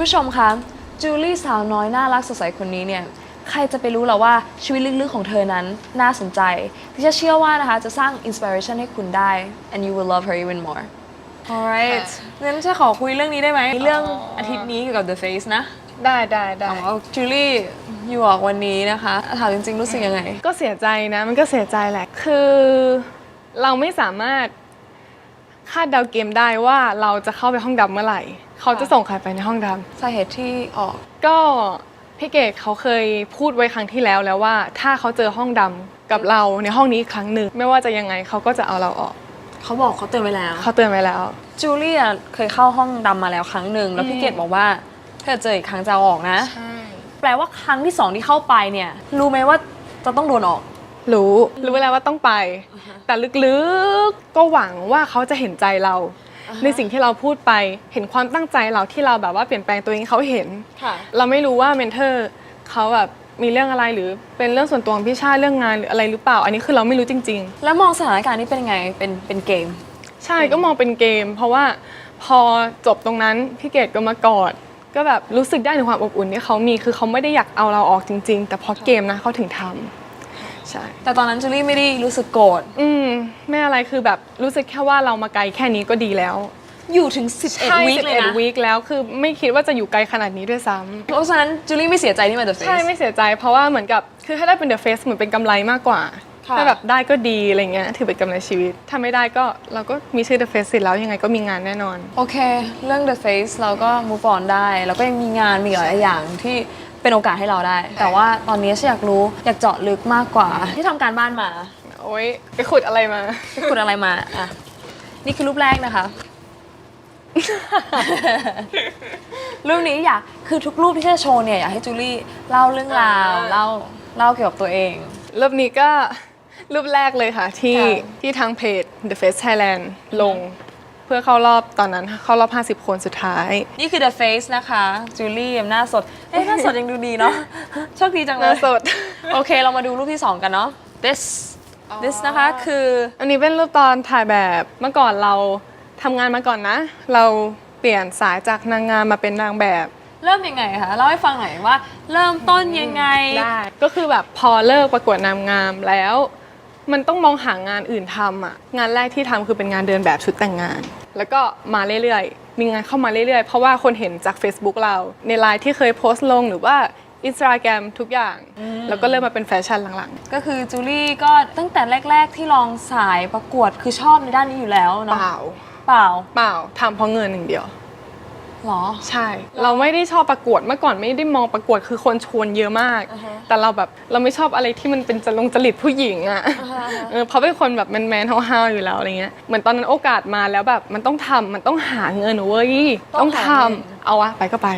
ผู้ชมคะจูลี่สาวน้อยน่ารักสดใสคนนี้เนี่ยใครจะไปรู้หรอว่าชีวิตลึกๆของเธอนั้นน่าสนใจที่จะเชื่อว่านะคะจะสร้างอินสปิเรชันให้คุณได้ and you will love her even more alright งั้นจะขอคุยเรื่องนี้ได้ไหมเรื่องอาทิตย์นี้เกี่ยวกับ The Face นะ ได้ได้ได้เอาจูลี่อยู่ออกวันนี้นะคะถามจริงๆ รู้สึกยังไง ก็เสียใจนะมันก็เสียใจแหละ คือเราไม่สามารถคาดเดาเกมได้ว่าเราจะเข้าไปห้องดำเมื่อไหร่ เขาจะส่งใครไปในห้องดำสาเหตุที่ออก ก็พี่เกดเขาเคยพูดไว้ครั้งที่แล้วแล้วว่า ถ้าเขาเจอห้องดำกับเราในห้องนี้อีกครั้งหนึ่งไม่ว่าจะยังไงเขาก็จะเอาเราออก เขาบอกเขาเตือนไว้แล้วเขาเตือนไว้แล้ว จูลี่อะเคยเข้าห้องดำมาแล้วครั้งหนึ่งแล้วพี่เกดบอกว่าถ้าเจออีกครั้งจะเอาออกนะใช่แปลว่าครั้งที่สองที่เข้าไปเนี่ย รู้ไหมว่าจะต้องโดนออก รู้รู้แล้วว่าต้องไป แต่ลึกๆก็หวังว่าเขาจะเห็นใจเรา ในสิ่งที่เราพูดไปเห็นความตั้งใจเราที่เราแบบว่าเปลี่ยนแปลงตัวเองให้เขาเห็น ค่ะ เราไม่รู้ว่าเมนเทอร์เขาแบบมีเรื่องอะไรหรือเป็นเรื่องส่วนตัวของพี่ชาติเรื่องงานหรืออะไรหรือเปล่า อันนี้คือเราไม่รู้จริง แล้วมองสถานการณ์นี้เป็นยังไงเป็นเป็นเกม ๆ ใช่ก็มองเป็นเกม เพราะว่าพอจบตรงนั้นพี่เกดก็มากอด ก็แบบรู้สึกได้ถึงความอบอุ่นที่เขามีคือเขาไม่ได้อยากเอาเราออกจริง ๆ แต่พอเกมนะเขาถึงทำ ใช่ แต่ตอนนั้นจูลี่ไม่ได้รู้สึกโกรธอืมไม่อะไรคือแบบรู้สึกแค่ว่าเรามาไกลแค่นี้ก็ดีแล้วอยู่ถึงใช่11 วีคเลยนะ11วีคแล้วคือไม่คิดว่าจะอยู่ไกลขนาดนี้ด้วยซ้ำเพราะฉะนั้นจูลี่ไม่เสียใจที่มา The ใช่ Face ไม่เสียใจเพราะว่าเหมือนกับคือถ้าได้เป็นเดอะเฟสเหมือนเป็นกำไรมากกว่าค่ะถ้าแบบได้ก็ดีอะไรเงี้ยถือเป็นกำไรชีวิต ถ้าไม่ได้ก็เราก็มีชื่อเดอะเฟสเสร็จแล้วยังไงก็มีงานแน่นอน โอเค เรื่อง The Face เราก็ move on ได้แล้วก็ยังมีงานมีหลายอย่างที่ เป็นโอกาสให้เราได้ แต่ว่าตอนนี้ฉันอยากรู้อยากเจาะลึกมากกว่า ที่ทำการบ้านมาโอ๊ยไปขุดอะไรมาไปขุดอะไรมาอะนี่คือรูปแรกนะคะ รูปนี้อยากคือทุกรูปที่จะโชว์เนี่ยอยากให้จูลี่เล่าเรื่องราวอ่าเล่าเล่าเกี่ยวกับตัวเอง รูปนี้ก็รูปแรกเลยค่ะที่ค่ะ ที่ทางเพจ The Face Thailand ลงเพื่อเข้ารอบตอนนั้นเข้ารอบ 50 คนสุดท้าย นี่คือ The Face นะคะจูลี่หน้าสด เอ๊ะหน้าสดยังดูดีเนาะ โชคดีจังหเลน้ายสด โอเค เรามาดูรูปที่ 2 กันเนาะ this this นะคะคือ อันนี้เป็นรูปตอนถ่ายแบบเมื่อก่อนเราทำงานมาก่อนนะ เราเปลี่ยนสายจากนางงามมาเป็นนางแบบ เริ่มยังไงคะเล่าให้ฟังหน่อยว่า เริ่มต้นยังไง ได้ก็คือแบบพอเลิกประกวดนางงามแล้ว มันต้องมองหางานอื่นทำอะ งานแรกที่ทำคือเป็นงานเดินแบบชุดแต่งงาน แล้วก็มาเรื่อยๆ มีงานเข้ามาเรื่อยๆ เพราะว่าคนเห็นจาก Facebook เรา ในไลน์ที่เคยโพสต์ลงหรือว่า Instagram ทุกอย่าง แล้วก็เริ่มมาเป็นแฟชั่นหลังก็คือจูลี่ก็ตั้งแต่แรก ๆ ที่ลองสายประกวดคือชอบในด้านนี้อยู่แล้วๆ เปเนาะล่า เปล่า เปล่าทำเพราะเงินหนึ่างเดียว หรอ ใช่ เราไม่ได้ชอบประกวดเมื่อก่อนไม่ได้มองประกวดคือคนชวนเยอะมากอ่าฮะแต่เราแบบเราไม่ชอบอะไรที่มันเป็นจลงจริตผู้หญิงอะอ่าฮะเออเพราะเป็นคนแบบแมนๆห้าวๆอยู่แล้วอะไรเงี้ยเหมือนตอนนั้นโอกาสมาแล้วแบบมันต้องทำมันต้องหาเงินเว้ยต้ต้อองงหาทำเงินเอาวะไปก็ไป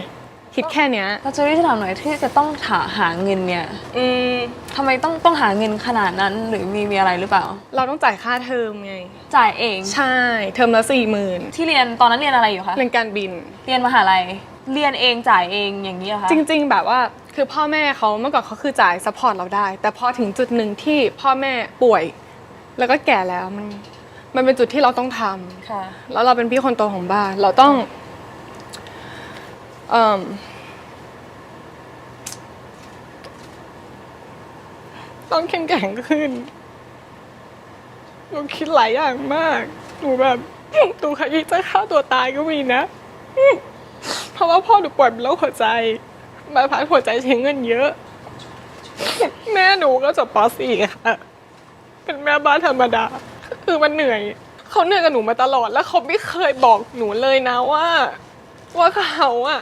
คิดแค่เนี้ยแล้วจูลี่จะถามหน่อยที่จะต้องหาหาเงินเนี่ยอืมทำไมต้องต้องหาเงินขนาดนั้นหรือมีมีอะไรหรือเปล่า เราต้องจ่ายค่าเทอมไง จ่ายเองใช่ เทอมละสี่หมื่นที่เรียนตอนนั้นเรียนอะไรอยู่คะเรียนการบิน เรียนมหาลัยเรียนเองจ่ายเองอย่างนี้เหรอคะจริง ๆ แบบว่าคือพ่อแม่เขาเมื่อก่อนเขาคือจ่ายซัพพอร์ตเราได้ แต่พอถึงจุดหนึ่งที่พ่อแม่ป่วย แล้วก็แก่แล้วมันมันเป็นจุดที่เราต้องทำค่ะ แล้วเราเป็นพี่คนโตของบ้าน เราต้อง เอ่มต้องเข้มแข็งขึ้น หนูคิดหลายอย่างมาก หนูแบบหนูเคยคิดจะฆ่าตัวตายก็มีนะ เพราะว่าพ่อหนูป่วยเป็นโรคหัวใจใบพัดหัวใจใช้เงินเยอะ แม่หนูก็จบป .4 ค่ะ เป็นแม่บ้านธรรมดา คือมันเหนื่อย เขาเหนื่อยกับหนูมาตลอด แล้วเขาไม่เคยบอกหนูเลยนะว่า ว่าเขาอะ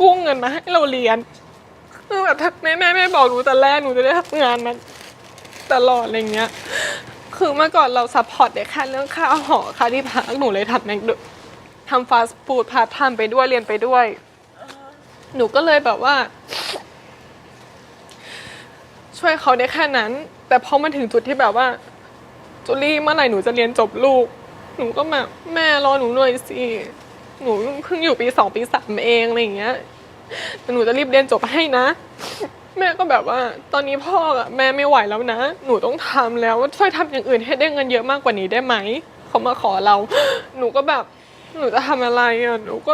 กู้เงินมาให้เราเรียนคือแบบถ้าแม่แม่ไม่บอกหนูแต่แรกหนูจะได้ทำงานมาตลอดอะไรเงี้ย คือเมื่อก่อนเราซัพพอร์ตได้แค่เรื่องค่าหอค่าที่พักหนูเลยทำแมคโดทำฟาสต์ฟู้ดพาร์ทไทม์ไปด้วยเรียนไปด้วย หนูก็เลยแบบว่า ช่วยเขาได้แค่นั้น แต่พอมาถึงจุดที่แบบว่าจูลี่เมื่อไหร่หนูจะเรียนจบลูก หนูก็แบบแม่รอหนูหน่อยสิ หนูเพิ่งอยู่ปีสองปีสามเองอะไรอย่างเงี้ยแต่หนูจะรีบเรียนจบให้นะ แม่ก็แบบว่า ตอนนี้พ่ออะแม่ไม่ไหวแล้วนะ หนูต้องทำแล้วช่วยทำอย่างอื่นให้ได้เงินเยอะมากกว่านี้ได้ไหมเขามาขอเรา หนูก็แบบหนูจะทำอะไรอะหนูก็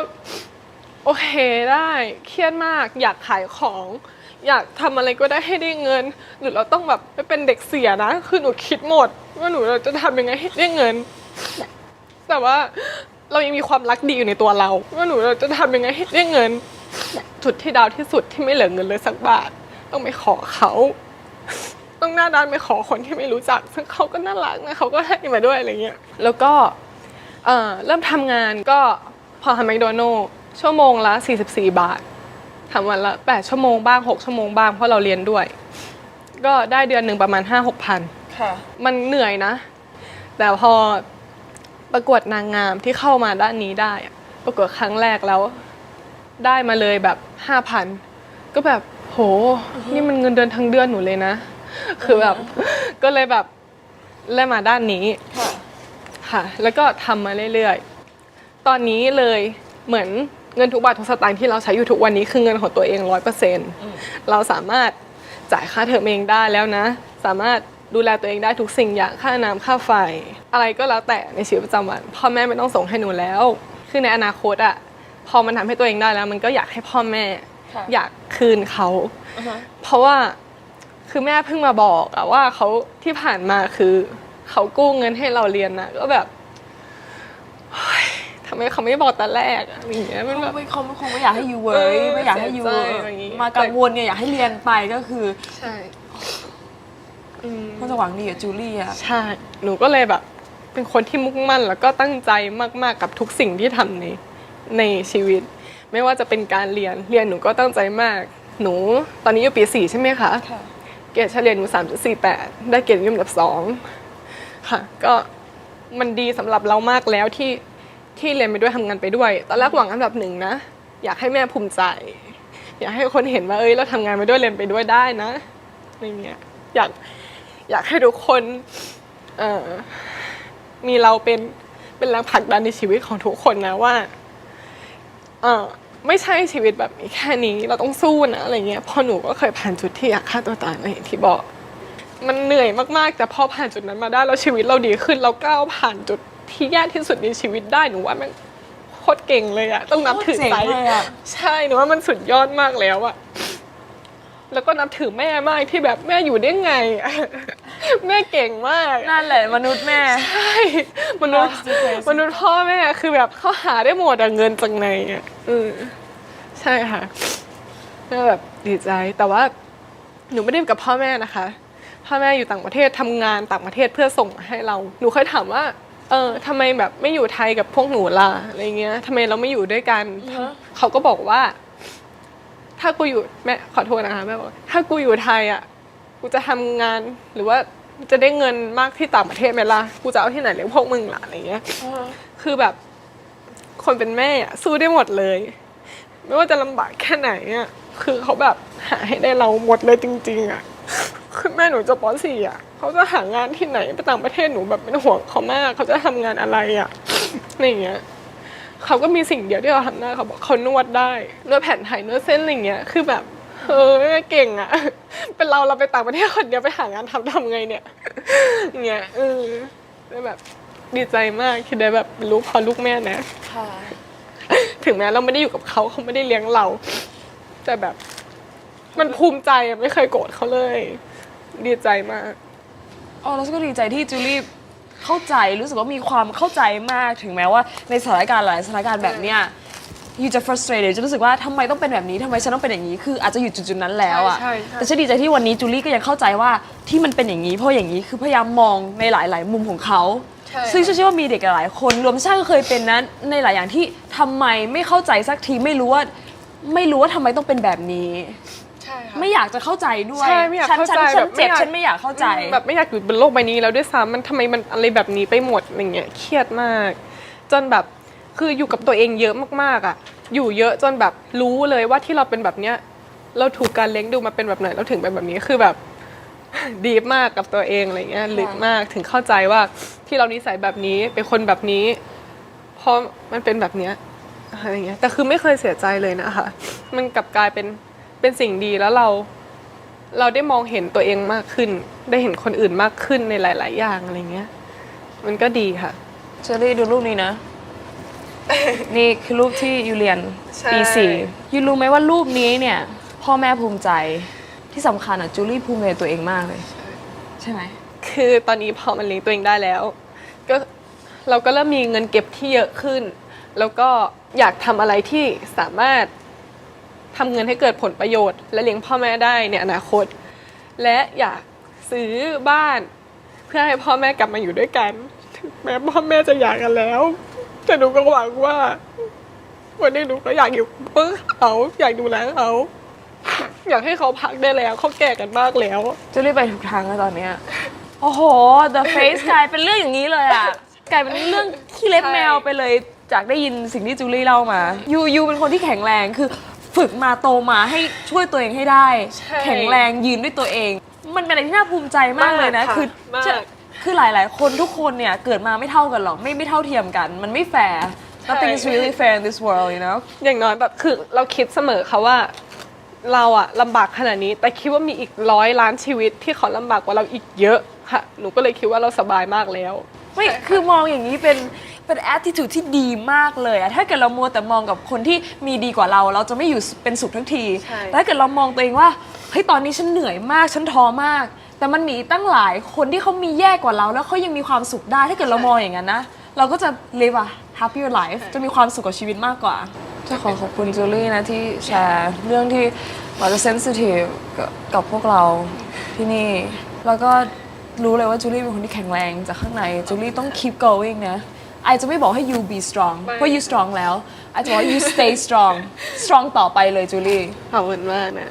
โอเคได้ เครียดมาก อยากขายของ อยากทำอะไรก็ได้ให้ได้เงิน หรือเราต้องแบบไปเป็นเด็กเสียนะ คือหนูคิดหมด ว่าหนูจะทำยังไงให้ได้เงิน แต่ว่า เรายังมีความรักดีอยู่ในตัวเราว่าหนูจะทำยังไงให้ได้เงิน จุดที่ดาวที่สุดที่ไม่เหลือเงินเลยสักบาท ต้องไปขอเขา ต้องหน้าด้านไปขอคนที่ไม่รู้จัก ซึ่งเขาก็น่ารักนะเขาก็ให้มาด้วยอะไรเงี้ยแล้วก็เอ่อเริ่มทำงานก็พอทำแมคโดนัลล์ชั่วโมงละ 44 บาททำวันละ 8 ชั่วโมงบ้าง 6 ชั่วโมงบ้างเพราะเราเรียนด้วย ก็ได้เดือนหนึ่งประมาณ 5-6พัน ค่ะ มันเหนื่อยนะ แต่พอ ประกวดนางงามที่เข้ามาด้านนี้ได้อะประกวดครั้งแรกแล้ว ได้มาเลยแบบห้าพันก็แบบโห นี่มันเงินเดือนทั้งเดือนหนูเลยนะ คือแบบก็เลยแบบเล่มาด้านนี้ค่ะค่ะ แล้วก็ทำมาเรื่อยๆ ตอนนี้เลยเหมือนเงินทุกบาททุกสตางค์ที่เราใช้อยู่ทุกวันนี้คือเงินของตัวเองร้อยเปอร์เซ็นต์เราสามารถจ่ายค่าเทอมเองได้แล้วนะ สามารถ ดูแลตัวเองได้ทุกสิ่งอย่างค่าน้ำค่าไฟ อะไรก็แล้วแต่ในชีวิตประจำวันพ่อแม่ไม่ต้องส่งให้หนูแล้ว คือในอนาคตอะพอมันทำให้ตัวเองได้แล้ว มันก็อยากให้พ่อแม่ค่ะอยากคืนเขาอือฮะเพราะว่าคือแม่เพิ่งมาบอกอะว่าเขาที่ผ่านมาคือ เขากู้เงินให้เราเรียนนะก็แบบเฮ้ยทำไมเขาไม่บอกแต่แรกอะอย่างเงี้ยมันแบบไม่เขาไม่คงไม่อยากให้ยูเวอร์เออไม่อยากให้ยูเสียใจอะไรอย่างงี้มากังวลเนี่ยอยากให้เรียนไปก็คือใช่อืม เขาจะหวังดีกับจูลี่อะใช่ หนูก็เลยแบบ เป็นคนที่มุ่งมั่น แล้วก็ตั้งใจมาก ๆ กับทุกสิ่งที่ทำในในชีวิต ไม่ว่าจะเป็นการเรียน เรียนหนูก็ตั้งใจมาก หนูตอนนี้อยู่ปีสี่ใช่ไหมคะ ค่ะ เกรดเฉลี่ยหนูสามจุดสี่แปดได้เกรดนิยมอันดับสองค่ะ ก็มันดีสำหรับเรามากแล้วที่ที่เรียนไปด้วยทำงานไปด้วย ตอนแรกหวังอันดับหนึ่งนะ อยากให้แม่ภูมิใจ อยากให้คนเห็นว่าเอ้ยเราทำงานไปด้วยเรียนไปด้วยได้นะอะไรเงี้ยอยาก อยากให้ทุกคนเอ่อมีเราเป็นเป็นแรงผลักดันในชีวิตของทุกคนนะว่า เออไม่ใช่ชีวิตแบบนี้แค่นี้เราต้องสู้นะอะไรเงี้ยเพอหนูก็เคยผ่านจุดที่อยากฆ่าตัวตายมาอย่างที่บอก มันเหนื่อยมากๆ แต่พอผ่านจุดนั้นมาได้แล้วชีวิตเราดีขึ้นเราก้าวผ่านจุดที่ยากที่สุดในชีวิตได้หนูว่ามันโคตรเก่งเลยอะต้องนับถือใจโคตรเจ๋งเลยอะ ใช่หนูว่ามันสุดยอดมากแล้วอะแล้วก็นับถือแม่มากที่แบบแม่อยู่ได้ไงอะ แม่เก่งมาก นั่นแหละมนุษย์แม่ ใช่ มนุษย์ That's the crazy มนุษย์พ่อแม่คือแบบเขาหาได้หมดอะเงินจากไหนอะเออใช่ค่ะก็แบบดีใจแต่ว่าหนูไม่ได้อยู่กับพ่อแม่นะคะ พ่อแม่อยู่ต่างประเทศทำงานต่างประเทศเพื่อส่งมาให้เรา หนูเคยถามว่า เออทำไมแบบไม่อยู่ไทยกับพวกหนูล่ะอะไรเงี้ยทำไมเราไม่อยู่ด้วยกันอือฮะเขาก็บอกว่า ถ้ากูอยู่แม่ขอโทษนะคะแม่บอกถ้ากูอยู่ไทยอะ กูจะทำงานหรือว่าจะได้เงินมากที่ต่างประเทศไหมล่ะ กูจะเอาที่ไหนเลี้ยงพวกมึงล่ะอะไรเงี้ย คือแบบ คนเป็นแม่อะสู้ได้หมดเลย ไม่ว่าจะลำบากแค่ไหนอะคือเขาแบบหาให้ได้เราหมดเลยจริง ๆอะคือแม่หนูจะปสี่อะ เขาจะหางานที่ไหนไปต่างประเทศหนูแบบเป็นห่วงเขามาก เขาจะทำงานอะไรอะอะไรอย่างเงี้ยเขาก็มีสิ่งเดียวที่เราทำได้เขาบอกเขานวดได้นวดแผ่นไทยนวดเส้นอะไรอย่างเงี้ย คือแบบ เออแม่เก่งอะเป็นเราเราไปต่างประเทศคนเดียวไปหางานทำทำไงเนี่ยอย่างเงี้ยเออแล้วแบบดีใจมากที่ได้แบบเป็นลูกพ่อลูกแม่นะ ค่ะ ถึงแม้เราไม่ได้อยู่กับเขาเขาไม่ได้เลี้ยงเรา แต่แบบ มันภูมิใจอะไม่เคยโกรธเขาเลย ดีใจมาก อ๋อแล้วก็ดีใจที่จูลี่เข้าใจรู้สึกว่ามีความเข้าใจมากถึงแม้ว่าในสถานการณ์หลายสถานการณ์แบบเนี้ย ยูจะ frustrated จะรู้สึกว่าทำไมต้องเป็นแบบนี้ทำไมฉันต้องเป็นอย่างนี้ คืออาจจะอยู่จุดๆนั้นแล้วอะใช่ใช่ แต่ฉันดีใจที่วันนี้จูลี่ก็ยังเข้าใจว่าที่มันเป็นอย่างนี้เพราะอย่างนี้คือพยายามมองในหลาย ๆ มุมของเขา ใช่ ซึ่งเชื่อว่ามีเด็กหลายคนรวมทั้งก็เคยเป็นนั้นในหลายอย่างที่ทำไมไม่เข้าใจสักทีไม่รู้ว่าไม่รู้ว่าทำไมต้องเป็นแบบนี้ ใช่ค่ะ ไม่อยากจะเข้าใจด้วยใช่ไม่อยากฉันเข้าใจฉันฉัแบนบเจ็บไม่อยาก ฉันไม่อยากเข้าใจ แบบไม่อยากอยู่บนโลกใบนี้แล้วด้วยซ้ำมันทำไมมันอะไรแบบนี้ไปหมดอะไรเงี้ยเครียดมาก จนแบบ คืออยู่กับตัวเองเยอะมากๆอะ อยู่เยอะจนแบบรู้เลยว่าที่เราเป็นแบบเนี้ย เราถูกการเลี้ยงดูมาเป็นแบบไหนเราถึงเป็นแบบนี้คือแบบดีมากกับตัวเองอะไรเงี้ยลึกมากถึงเข้าใจว่าที่เรานิสัยแบบนี้เป็นคนแบบนี้เพราะมันเป็นแบบเนี้ยอะไรเงี้ยแต่คือไม่เคยเสียใจเลยนะคะ มันกลับกลายเป็นเป็นสิ่งดีแล้วเรา เราได้มองเห็นตัวเองมากขึ้น ได้เห็นคนอื่นมากขึ้นในหลาย ๆ อย่างอะไรเงี้ย มันก็ดีค่ะเชอรี่ดูรูปนี้นะ นี่คือรูปที่ยูเรียนใช่ ปีสี่ยูรู้ไหมว่ารูปนี้เนี่ย พ่อแม่ภูมิใจที่สำคัญอะจูลี่ภูมิใจในตัวเองมากเลย ใช่ไหม คือตอนนี้พอมันเลี้ยงตัวเองได้แล้ว ก็เราก็เริ่มมีเงินเก็บที่เยอะขึ้น แล้วก็อยากทำอะไรที่สามารถทำเงินให้เกิดผลประโยชน์ และเลี้ยงพ่อแม่ได้ในอนาคต และอยากซื้อบ้าน เพื่อให้พ่อแม่กลับมาอยู่ด้วยกัน ถึงแม้พ่อแม่จะหย่ากันแล้ว แต่หนูก็หวังว่า วันนี้หนูก็อยากอยู่เพื่อเขาอยากดูแลเขาอยากให้เขาพักได้แล้วเขาแก่กันมากแล้วจูลี่ไปถูกทางแล้วตอนเนี้ยโอ้โห The Face กลายเป็นเรื่องอย่างนี้เลยอะกลายเป็นเรื่องขี้เล็บแมวไปเลย จากได้ยินสิ่งที่จูลี่เล่ามายูยูเป็นคนที่แข็งแรงคือฝึกมาโตมาให้ช่วยตัวเองให้ได้ใช่แข็งแรงยืนด้วยตัวเอง มันเป็นอะไรที่น่าภูมิใจมากเลยนะมากค่ะคือมากจะ คือหลาย ๆ คนทุกคนเนี่ย เกิดมาไม่เท่ากันหรอก ไม่ไม่เท่าเทียมกัน มันไม่แฟร์ nothing is really fair in this world you know อย่างน้อยแบบคือเราคิดเสมอค่ะว่า เราอะลำบากขนาดนี้ แต่คิดว่ามีอีกร้อยล้านชีวิตที่เขาลำบากกว่าเราอีกเยอะค่ะหนูก็เลยคิดว่าเราสบายมากแล้ว ไม่ คือมองอย่างนี้เป็น เป็น attitude ที่ดีมากเลยอะถ้าเกิดเรามัวแต่มองกับคนที่มีดีกว่าเรา เราจะไม่อยู่เป็นสุขทั้งที ใช่ แต่ถ้าเกิดเรามองตัวเองว่า เฮ้ย ตอนนี้ฉันเหนื่อยมาก ฉันท้อมาก แต่มันมีตั้งหลายคนที่เขามีแย่กว่าเรา แล้วเขายังมีความสุขได้ถ้าเกิดเรามองอย่างนั้นนะ เราก็จะ live a happier life จะมีความสุขกับชีวิตมากกว่า จะขอขอบคุณจูลี่นะที่แชร์เรื่องที่อาจจะ sensitive กับกับพวกเราที่นี่ แล้วก็รู้เลยว่าจูลี่เป็นคนที่แข็งแรงจากข้างในจูลี่ต้อง keep going นะไอจะไม่บอกให้ you be strong ไม่เพราะ you strong แล้วไอจะบอกว่า you stay strong strong ต่อไปเลยจูลี่ ขอบคุณมากนะ